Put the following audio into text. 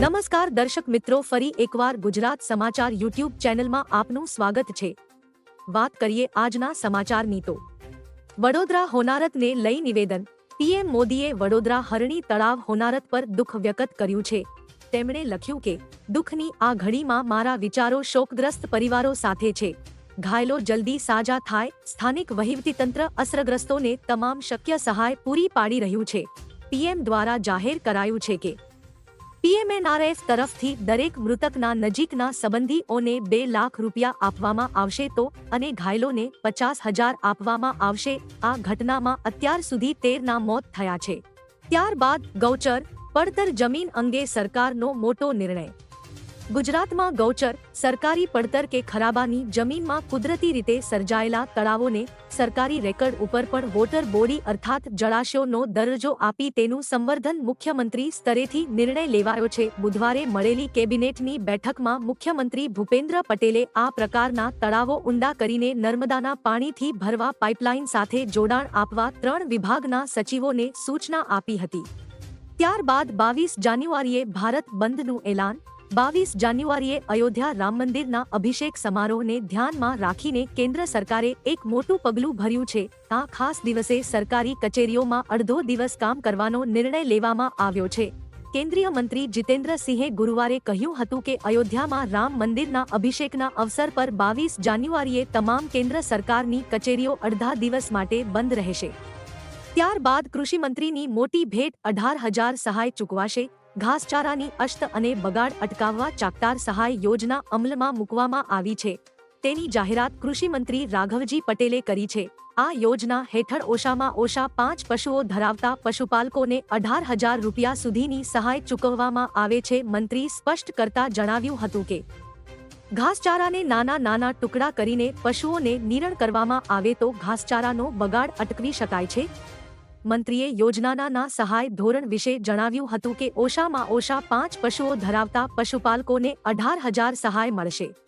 નમસ્કાર દર્શક મિત્રો, ફરી એકવાર ગુજરાત સમાચાર યુટ્યુબ ચેનલમાં આપનું સ્વાગત છે. વાત કરીએ આજના સમાચારની તો. વડોદરા હોનારતને લઈ નિવેદન. પીએમ મોદીએ વડોદરા હરણી તળાવ હોનારત પર દુઃખ વ્યક્ત કર્યું છે. તેમણે લખ્યું કે, દુઃખની આ ઘડીમાં મારા વિચારો શોકગ્રસ્ત પરિવારો સાથે છે. ઘાયલો જલ્દી સાજા થાય. સ્થાનિક વહીવટીતંત્ર અસરગ્રસ્તોને તમામ શક્ય સહાય પૂરી પાડી રહ્યું છે. પીએમ દ્વારા જાહેર કરાયું છે કે પીએમએનઆરએફ તરફથી દરેક મૃતકના નજીકના સંબંધીઓને બે લાખ રૂપિયા આપવામાં આવશે તો અને ઘાયલોને પચાસ હજાર આપવામાં આવશે. આ ઘટનામાં અત્યાર સુધી તેરના મોત થયા છે. ત્યારબાદ ગૌચર, પડતર જમીન અંગે સરકારનો મોટો નિર્ણય ગુજરાતમાં ગૌચર, સરકારી પડતર કે ખરાબાની જમીનમાં કુદરતી રીતે સર્જાયેલા તળાવોને સરકારી રેકર્ડ ઉપર પણ વોટર બોડી અર્થાત જળાશયોનો દરજ્જો આપી તેનું સંવર્ધન મુખ્યમંત્રી સ્તરેથી નિર્ણય લેવાયો છે. બુધવારે મળેલી કેબિનેટની બેઠકમાં મુખ્યમંત્રી ભૂપેન્દ્ર પટેલે આ પ્રકારના તળાવો ઊંડા કરીને નર્મદાના પાણીથી ભરવા પાઇપલાઇન સાથે જોડાણ આપવા ત્રણ વિભાગના સચિવોને સૂચના આપી હતી. ત્યારબાદ બાવીસ જાન્યુઆરીએ ભારત બંધનું એલાન બાવીસ જાન્યુઆરીએ અયોધ્યા રામ મંદિરના અભિષેક સમારોહને ધ્યાનમાં રાખીને કેન્દ્ર સરકારે એક મોટું પગલું ભર્યું છે. આ ખાસ દિવસે સરકારી કચેરીઓમાં અડધો દિવસ કામ કરવાનો નિર્ણય લેવામાં આવ્યો છે. કેન્દ્રીય મંત્રી જીતેન્દ્રસિંહે ગુરુવારે કહ્યું હતું કે અયોધ્યામાં રામ મંદિરના અભિષેકના અવસર પર બાવીસ જાન્યુઆરીએ તમામ કેન્દ્ર સરકારની કચેરીઓ અડધા દિવસ માટે બંધ રહેશે. ત્યારબાદ કૃષિમંત્રીની મોટી ભેટ અઢાર હજાર સહાય ચૂકવાશે. ઘાસચારાની અષ્ટ અને બગાડ અટકાવવા ચાકતાર સહાય યોજના અમલમાં મૂકવામાં આવી છે. તેની જાહેરાત કૃષિમંત્રી રાઘવજી પટેલે કરી છે. આ યોજના હેઠળ ઓછામાં ઓછા પાંચ પશુઓ ધરાવતા પશુપાલકોને અઢાર હજાર રૂપિયા સુધીની સહાય ચૂકવવામાં આવે છે મંત્રી સ્પષ્ટ કરતા જણાવ્યું હતું કે, ઘાસચારાને નાના નાના ટુકડા કરીને પશુઓને નિરણ કરવામાં આવે તો ઘાસચારાનો બગાડ અટકવી શકાય છે. મંત્રીએ યોજનાના સહાય ધોરણ વિશે જણાવ્યું હતું કે ઓશામાં ઓશા પાંચ પશુઓ ધરાવતા પશુપાલકોને અઢાર હજાર સહાય મળશે.